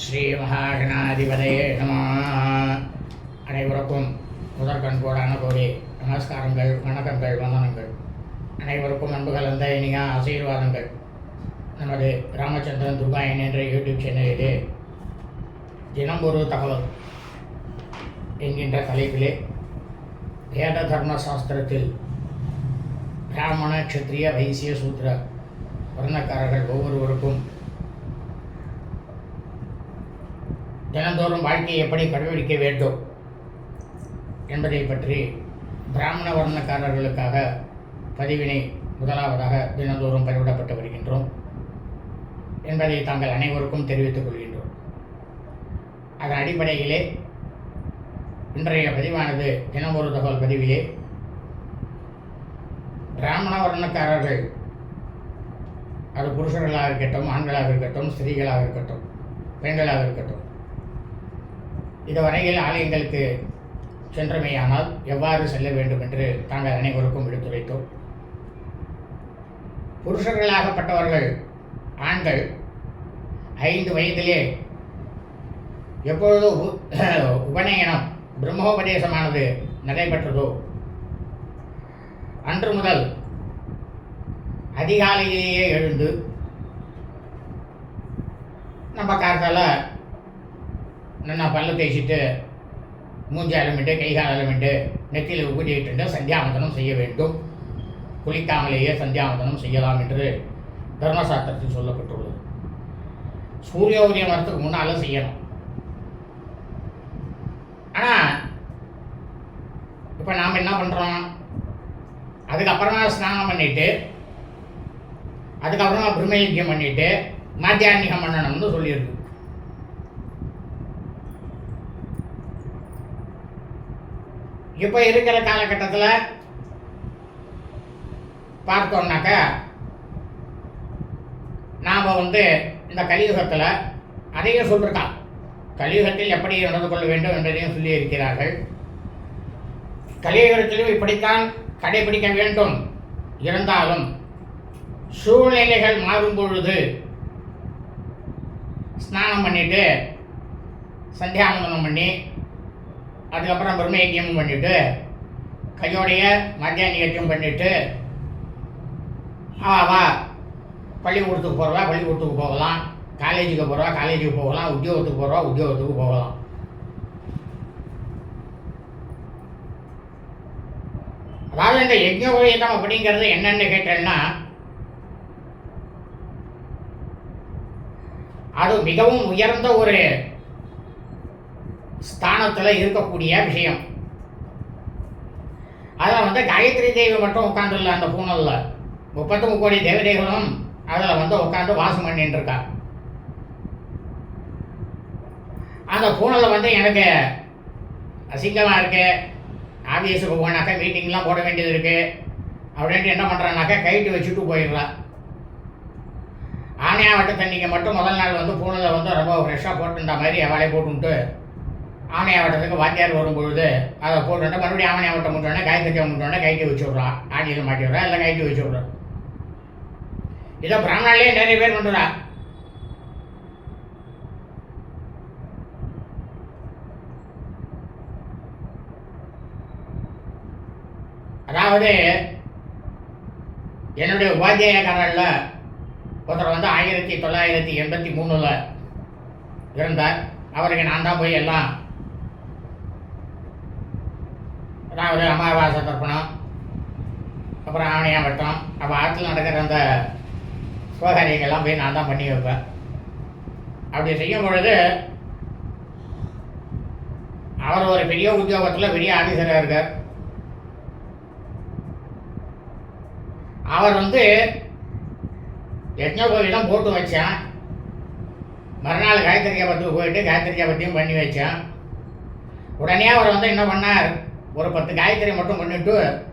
ஸ்ரீ மகாகணாதிபதயே நம. அனைவருக்கும் முதற்கண் கோடான கோடி நமஸ்காரங்கள் வணக்கங்கள் வந்தனங்கள். அனைவருக்கும் அன்பு கலந்த இனிய ஆசீர்வாதங்கள். நமது ராமச்சந்திரன் துர்காயன் என்ற யூடியூப் சேனலிலே தினம் ஒரு தகவல் என்கின்ற தலைப்பிலே வேத தர்ம சாஸ்திரத்தில் பிராமண க்ஷத்ரிய வைசிய சூத்திர வர்ணக்காரர்கள் ஒவ்வொருவருக்கும் தினந்தோறும் வாழ்க்கையை எப்படி கடைபிடிக்க வேண்டும் என்பதை பற்றி பிராமண வர்ணக்காரர்களுக்காக பதிவினை முதலாவதாக தினந்தோறும் பதிவிடப்பட்டு வருகின்றோம் என்பதை தாங்கள் அனைவருக்கும் தெரிவித்துக் கொள்கின்றோம். அதன் அடிப்படையிலே இன்றைய பதிவானது தினம் ஒரு தகவல் பதிவிலே பிராமண வர்ணக்காரர்கள் அது புருஷர்களாக இருக்கட்டும் ஆண்களாக இருக்கட்டும் ஸ்திரீகளாக இருக்கட்டும் பெண்களாக இருக்கட்டும் இதுவரையில் ஆலயங்களுக்கு சென்றமையானால் எவ்வாறு செல்ல வேண்டும் என்று தாங்கள் அனைவருக்கும் எடுத்துரைத்தோம். புருஷர்களாகப்பட்டவர்கள் ஆண்கள் ஐந்து வயதிலே எப்பொழுது உபநயனம் பிரம்மோபதேசமானது நடைபெற்றதோ அன்று முதல் அதிகாலையிலேயே எழுந்து நம்ம கார்த்தால நான் பல்ல தேய்ச்சிட்டு மூஞ்சி அலமிட்டு கை கால் அலமிட்டு நெத்தியில் உபதிட்டு சந்தியாவந்தனம் செய்ய வேண்டும். குளிக்காமலேயே சந்தியாவந்தனம் செய்யலாம் என்று தர்மசாஸ்திரத்தில் சொல்லப்பட்டுள்ளது. சூரிய உதயம் வரத்துக்கு முன்னால் செய்யணும். ஆனால் இப்போ நாம் என்ன பண்ணுறோம் அதுக்கப்புறமா ஸ்நானம் பண்ணிட்டு அதுக்கப்புறமா பிரம்மயஜ்யம் பண்ணிட்டு மாத்தியான்மிகம் பண்ணணும்னு சொல்லியிருக்கு. இப்போ இருக்கிற காலகட்டத்தில் பார்த்தோம்னாக்கா நாம் வந்து இந்த கலியுகத்தில் அதையும் சொல்லியிருக்கான் கலியுகத்தில் எப்படி நடந்து கொள்ள வேண்டும் என்பதையும் சொல்லி இருக்கிறார்கள் கலியுகத்திலும் இப்படித்தான் கடைபிடிக்க வேண்டும். இருந்தாலும் சூழ்நிலைகள் மாறும் பொழுது ஸ்நானம் பண்ணிட்டு சந்தியாவந்தனம் பண்ணி அதுக்கப்புறம் பிரம்மயக்கியம் பண்ணிவிட்டு கையோடைய மத்தியானியத்தையும் பண்ணிவிட்டு ஆ வா பள்ளிக்கூடத்துக்கு போகிறவா பள்ளிக்கூடத்துக்கு போகலாம் காலேஜுக்கு போகிறவா காலேஜுக்கு போகலாம் உத்தியோகத்துக்கு போகிறவா உத்தியோகத்துக்கு போகலாம். அதாவது இந்த யஜ்ஞோபவீதம் அப்படிங்கிறது என்னென்னு கேட்டேன்னா அது மிகவும் உயர்ந்த ஒரு ஸ்தானத்தில் இருக்கக்கூடிய விஷயம். அதில் வந்து காயத்ரி தேவி மட்டும் உட்காந்துடல அந்த பூனலில் முப்பத்து முக்கோடி தேவதைகளும் அதில் வந்து உட்காந்து வாசம் பண்ணிட்டு இருக்கா. அந்த பூனலில் வந்து எனக்கு அசிங்கமாக இருக்குது ஆஃபீஸுக்கு போனாக்கா மீட்டிங்லாம் போட வேண்டியது இருக்குது அப்படின்ட்டு என்ன பண்ணுறானாக்கா கைட்டு வச்சுட்டு போயிடலாம் ஆனையாவட்ட தண்ணிக்கு மட்டும் முதல் நாள் வந்து பூனில் வந்து ரொம்ப ஃப்ரெஷ்ஷாக போட்டுருந்த மாதிரி அவளை போட்டுன்ட்டு ஆணையாவட்டத்துக்கு வாத்தியார் வரும்பொழுது அதை போட்டுட்டு மறுபடியும் ஆமையாவட்டம் முட்டோடனே காய்கறி முட்டோடனே கைட்டு வச்சு விட்றான் ஆடியில் மாட்டி விட்றா இல்லை கைட்டு வச்சு விட்றான் இதை பிராமணாலே நிறைய பேர் பண்ணுறா அதாவது என்னுடைய உபாத்தியாயக்காரர்ல ஒருத்தர் வந்து ஆயிரத்தி தொள்ளாயிரத்தி எண்பத்தி மூணில் இருந்தார் அவருக்கு நான் தான் போய் எல்லாம் அதாவது அமாவாசை தர்ப்பணம் அப்புறம் ஆணையம் வட்டம் அப்போ ஆற்றுல நடக்கிற அந்த சுபகாரியங்கள்லாம் போய் நான் தான் பண்ணி வைப்பேன். அப்படி செய்யும் பொழுது அவர் ஒரு பெரிய உத்தியோகத்தில் பெரிய ஆஃபீஸராக இருக்கார். அவர் வந்து யஜ்னோபவீதம் போட்டு வச்சேன். மறுநாள் காயத்ரி பற்றி போயிட்டு காயத்ரி பற்றியும் பண்ணி வச்சேன். உடனே அவர் வந்து என்ன பண்ணார்? ஒரு பத்து காயத்ரி மட்டும் பண்ணிட்டு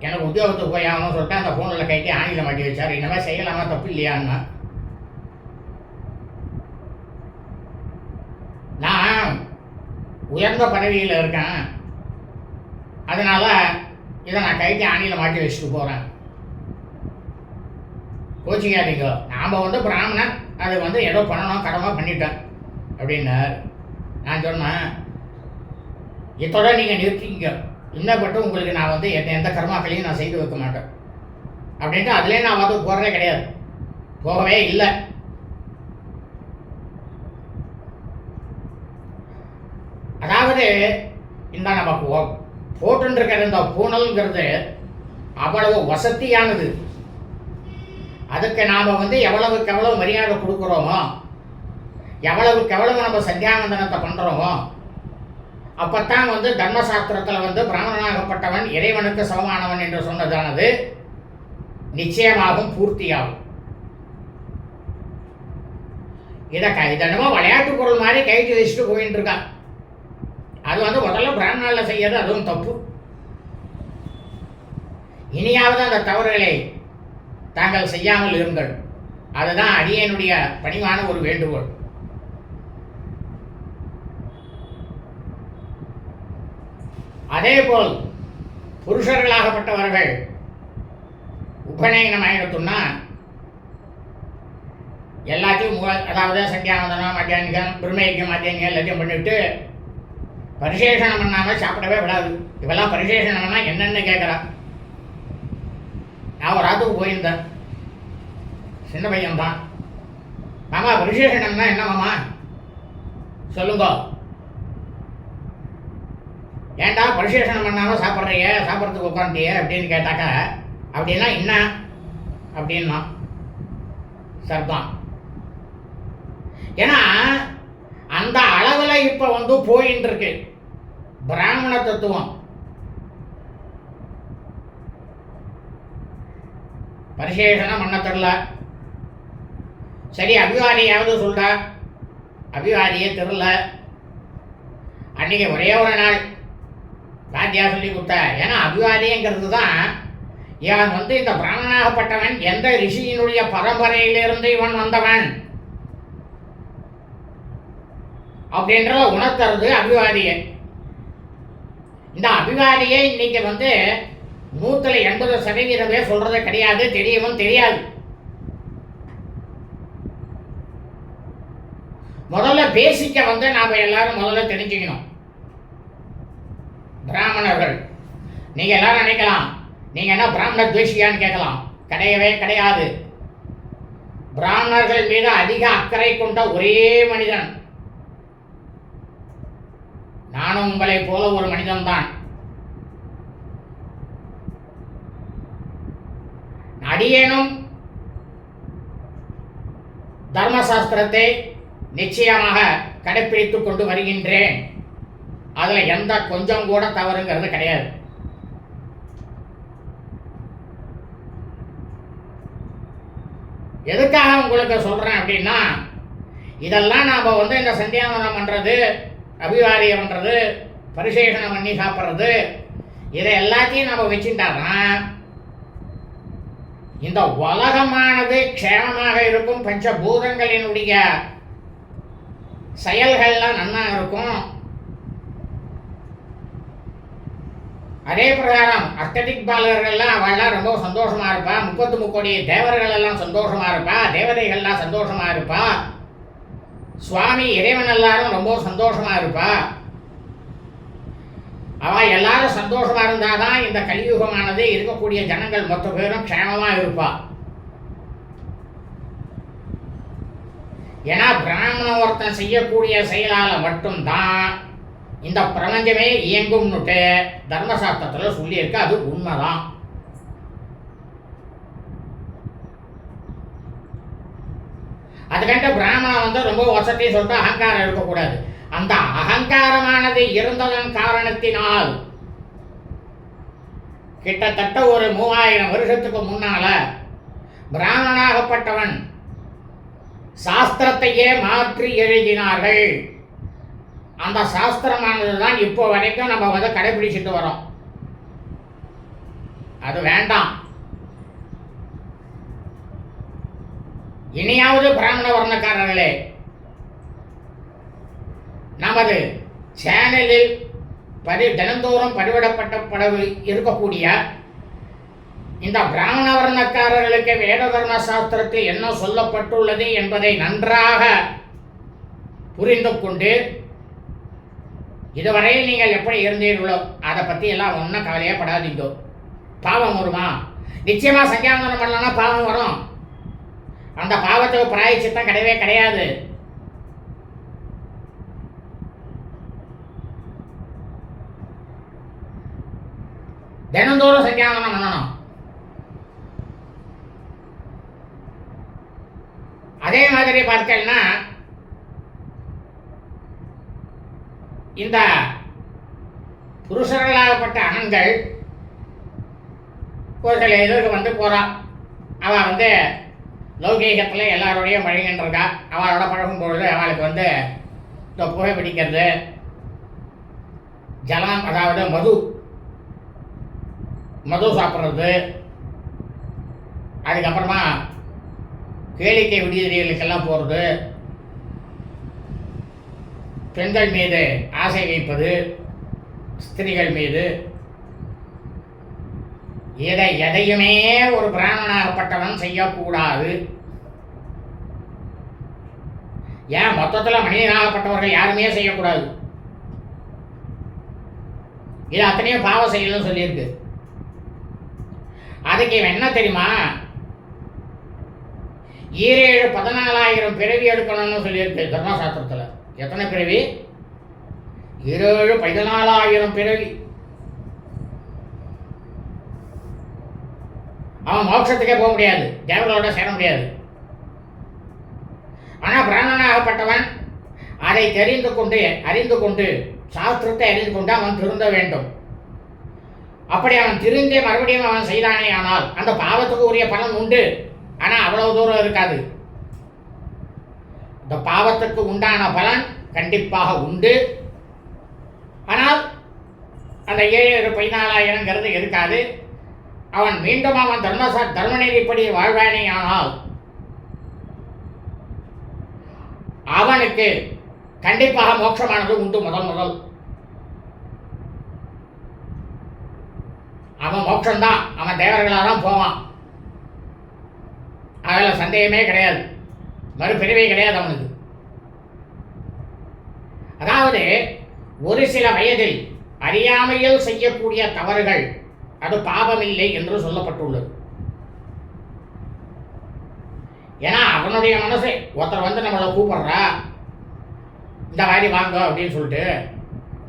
எனக்கு உத்தியோகத்துக்கு போய் ஆகணும்னு சொல்லிட்டு அந்த ஃபோனில் கைட்டி ஆணியில் மாட்டி வச்சார். இனிமேல் செய்யலாமா? தப்பு இல்லையான்னா? நான் உயர்ந்த பதவியில் இருக்கேன். அதனால் இதை நான் கைட்டி ஆணியில் மாட்டி வச்சுட்டு போகிறேன் கோச்சிக்காதீங்க. நாம் வந்து பிராமணன். அது வந்து ஏதோ பண்ணணும் கடமை பண்ணிட்டேன். அப்படின்னார். நான் சொன்னேன் இத்தோட நீங்கள் நிறுத்திங்க இன்னப்பட்டு உங்களுக்கு நான் வந்து எந்த எந்த கர்மாக்களையும் நான் செய்து வைக்க மாட்டேன். அப்படின்ட்டு அதுலேயே நான் வந்து போகிறதே கிடையாது. போகவே இல்லை. அதாவது இந்த நம்ம போட்டுருக்கிற இந்த பூனல்ங்கிறது அவ்வளவு வசதியானது. அதுக்கு நாம் வந்து எவ்வளவுக்கு எவ்வளவு மரியாதை கொடுக்குறோமோ எவ்வளவுக்கு எவ்வளவு நம்ம சத்தியானந்தனத்தை பண்ணுறோமோ அப்பத்தான் வந்து தர்மசாஸ்திரத்தில் வந்து பிராமணனாகப்பட்டவன் இறைவனுக்கு சமமானவன் என்று சொன்னதானது நிச்சயமாகும் பூர்த்தியாகும். இதை க இதனமோ விளையாட்டு பொருள் மாதிரி கைட்டு வச்சுட்டு போயிட்டு இருக்கான் அது வந்து முதல்ல பிராமணால செய்யறது அதுவும் தப்பு. இனியாவது அந்த தவறுகளை தாங்கள் செய்யாமல் இருங்கள். அதுதான் அடியனுடைய பணிவான ஒரு வேண்டுகோள். அதேபோல் புருஷர்களாகப்பட்டவர்கள் உபநயனம் ஆயிடுத்துன்னா எல்லாத்தையும் அதாவது சத்தியானந்தனம் மத்தியானிகம் பிரம்மயக்கம் மத்தியானிகம் எல்லாத்தையும் பண்ணிவிட்டு பரிசேஷனம் பண்ணாமல் சாப்பிடவே விடாது. இவெல்லாம் பரிசேஷனம்னா என்னென்னு கேட்குறா நான் ஒரு ஆத்துக்கு போயிருந்தேன். சின்ன பையன் தான் மாமா பரிசேஷனம்னா என்ன மாமா? சொல்லுங்க. ஏன்டா பரிசேஷனம் பண்ணாமல் சாப்பிட்றிய சாப்பிட்றதுக்கு உட்காந்துட்டிய அப்படின்னு கேட்டாக்கா அப்படின்னா என்ன? அப்படின்னா சர்தான் ஏன்னா அந்த அளவில் இப்போ வந்து போயின்னு இருக்கு. பிராமண தத்துவம். பரிசேஷனம் பண்ண தெரில சரி அபிவாதியாவது சொல்கிறா அபிவாதியே தெரில அன்னைக்கு ஒரே ஒரு நாள். வாத்தியா சொல்லி கொடுத்தா? ஏன்னா அபிவாதிங்கிறது தான் இவன் வந்து இந்த பிராமணாகப்பட்டவன் எந்த ரிஷியினுடைய பரம்பரையிலிருந்து இவன் வந்தவன்? அப்படின்றத உணர்த்துறது அபிவாதியை இந்த அபிவாதியை இன்னைக்கு வந்து நூற்றில் எண்பது சதவீதமே சொல்றது கிடையாது தெரியவும் தெரியாது. முதல்ல பேசிக்க வந்து நாம் எல்லாரும் முதல்ல தெரிஞ்சுக்கணும். பிராமணர்கள். நீங்கள் எல்லாரும் நினைக்கலாம். நீங்கள் என்ன பிராமண துவேஷியான்னு கேட்கலாம். கிடையவே கிடையாது. பிராமணர்கள் மீது அதிக அக்கறை கொண்ட ஒரே மனிதன். நானும் உங்களைப் போல ஒரு மனிதன்தான். அடியேனும் தர்மசாஸ்திரத்தை நிச்சயமாக கடைப்பிடித்துக் கொண்டு வருகின்றேன். அதில் எந்த கொஞ்சம் கூட தவறுங்கிறது கிடையாது. எதுக்காக உங்களுக்கு சொல்கிறேன் அப்படின்னா இதெல்லாம் நாம் வந்து இந்த சந்தியாவனம் பண்ணுறது அபிவாரியம் பண்ணுறது பரிசேஷனம் பண்ணி சாப்பிட்றது இதை எல்லாத்தையும் நம்ம வச்சுட்டாதான் இந்த உலகமானது க்ஷேமமாக இருக்கும் பஞ்சபூதங்களினுடைய செயல்கள்லாம் நன்னா இருக்கும். அதே பிரகாரம் அஷ்டதிக் பாலகர்கள்லாம் அவள்லாம் ரொம்ப சந்தோஷமா இருப்பா. முப்பத்து முக்கோடி தேவர்கள் எல்லாம் சந்தோஷமா இருப்பா. தேவதைகள்லாம் சந்தோஷமா இருப்பா. சுவாமி இறைவன் எல்லாரும் ரொம்ப சந்தோஷமா இருப்பா. அவ எல்லாரும் சந்தோஷமா இருந்தாதான் இந்த கலியுகமானது இருக்கக்கூடிய ஜனங்கள் மொத்த பேரும் க்ஷேமமா இருப்பா. ஏன்னா பிராமண ஒருத்தன் செய்யக்கூடிய செயலால மட்டும்தான் இந்த பிரபஞ்சமே இயங்கும்னுட்டு தர்மசாஸ்திரத்தில் சொல்லியிருக்கு. அது உண்மைதான். அதுக்கண்டு பிராமணன் வந்து ரொம்ப வசதி சொல்லிட்டு அகங்காரம் இருக்கக்கூடாது அந்த அகங்காரமானது இருந்ததன் காரணத்தினால் கிட்டத்தட்ட ஒரு மூவாயிரம் வருஷத்துக்கு முன்னால பிராமணாகப்பட்டவன் சாஸ்திரத்தையே மாற்றி எழுதினார்கள். அந்த சாஸ்திரமானது தான் இப்போ வரைக்கும் நம்ம வந்து கடைபிடிச்சிட்டு வரோம். அது வேண்டாம். இனியாவது பிராமண வர்ணக்காரர்களே நமது சேனலில் பதி தினந்தோறும் பதிவிடப்பட்ட இருக்கக்கூடிய இந்த பிராமண வர்ணக்காரர்களுக்கு வேத தர்ம சாஸ்திரத்தில் என்ன சொல்லப்பட்டுள்ளது என்பதை நன்றாக புரிந்து கொண்டு இதுவரையில் நீங்கள் எப்படி இருந்தீர்களோ அதை பற்றி எல்லாம் ஒன்றும் கவலையே படாதீங்க. பாவம் வருமா? நிச்சயமாக சந்தியாவந்தனம் பண்ணலன்னா பாவம் வரும். அந்த பாவத்துக்கு பிராயச்சித்தம் கிடையவே கிடையாது. தினந்தோறும் சந்தியாவந்தனம் பண்ணணும். அதே மாதிரி பார்த்தீங்கன்னா இந்த புருஷர்களாகப்பட்ட ஆண்கள் ஒரு சில இதுக்கு வந்து போகிறான் அவள் வந்து லௌகீகத்தில் எல்லாரோடையும் பழகின்னு இருக்கா அவளோட பழகும் பொழுது அவளுக்கு வந்து இந்த புகை பிடிக்கிறது. ஜலம் அதாவது மது. மது சாப்பிட்றது. அதுக்கப்புறமா கேளிக்கை விடுதிகளுக்கெல்லாம் போகிறது பெண்கள் மீது ஆசை வைப்பது ஸ்திரீகள் மீது இதை எதையுமே ஒரு பிராமணாகப்பட்டவன் செய்யக்கூடாது. ஏன்? மொத்தத்தில் மனிதனாகப்பட்டவர்கள் யாருமே செய்யக்கூடாது. இது அத்தனையும் பாவ செயல்னு சொல்லியிருக்கு. அதுக்கு இவன் என்ன தெரியுமா? ஈரேழு பதினாலாயிரம் பிறவி எடுக்கணும்னு சொல்லியிருக்கு தர்மசாஸ்திரத்தில். எத்தனை பிறவி? ஏழு பதினாலாயிரம் பிறவி. அவன் மோட்சத்துக்கே போக முடியாது. தேவர்களோட சேர முடியாது. ஆனால் பிராணனாகப்பட்டவன் அதை தெரிந்து கொண்டு அறிந்து கொண்டு சாஸ்திரத்தை அறிந்து கொண்டு அவன் திருந்த வேண்டும். அப்படி அவன் திருந்தே மறுபடியும் அவன் செய்தானே ஆனால் அந்த பாவத்துக்கு உரிய பலன் உண்டு. ஆனால் அவ்வளவு தூரம் இருக்காது. இந்த பாவத்துக்கு உண்டான பலன் கண்டிப்பாக உண்டு. ஆனால் அந்த ஏழு பதினாலாயிரங்கிறது இருக்காது. அவன் மீண்டும் அவன் தர்மசா தர்மநெறிப்படி வாழ்வானே ஆனால் அவனுக்கு கண்டிப்பாக மோட்சமானது உண்டு முதல் முதல். அவன் மோட்சம்தான். அவன் தேவர்களாக தான் போவான். அதில் சந்தேகமே கிடையாது. மறுபிறவே கிடையாது அவனுக்கு. அதாவது ஒரு சில வயதில் அறியாமையில் செய்யக்கூடிய தவறுகள் அது பாபமில்லை என்று சொல்லப்பட்டுள்ளது. ஏன்னா அவனுடைய மனசு ஒருத்தர் வந்து நம்மளை கூப்பிடுறா இந்த மாதிரி வாங்க அப்படின்னு சொல்லிட்டு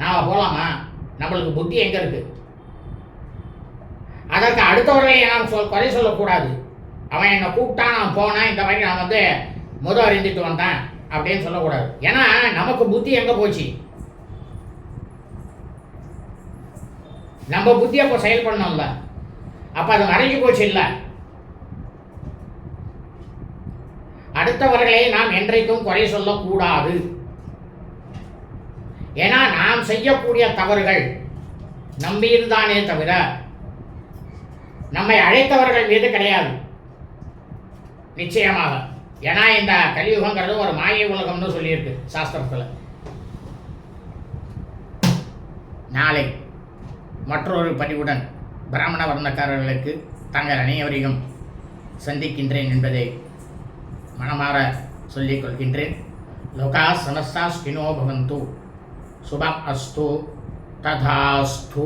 நாம் போகலாமா நம்மளுக்கு புத்தி எங்கே இருக்கு? அதற்கு அடுத்தவர்களை நாம் சொல் குறை சொல்லக்கூடாது. அவன் என்னை கூப்பிட்டான் நான் போனேன் இந்த மாதிரி நான் வந்து முத அறிந்துட்டு வந்தேன் அப்படின்னு சொல்லக்கூடாது. ஏன்னா நமக்கு புத்தி எங்கே போச்சு? நம்ம புத்தி அப்போ செயல்படணும்ல அப்போ அது மறைஞ்சு போச்சு இல்லை. அடுத்தவர்களை நாம் என்றைக்கும் குறை சொல்லக்கூடாது. ஏன்னா நாம் செய்யக்கூடிய தவறுகள் நம்பியிருந்தானே தவிர நம்மை அழைத்தவர்கள் மீது கிடையாது. நிச்சயமாக. ஏன்னா இந்த கலியுகங்கிறது ஒரு மாயை உலகம்னு சொல்லியிருக்கு சாஸ்திரத்தில். நாளை மற்றொரு பதிவுடன் பிராமண வர்ணக்காரர்களுக்கு தங்கள் அனைவரையும் சந்திக்கின்றேன் என்பதை மனமாற சொல்லிக் கொள்கின்றேன். லோகா சமஸ்தா ஸ்பினோ பவந்து. சுபம் அஸ்து. ததாஸ்து.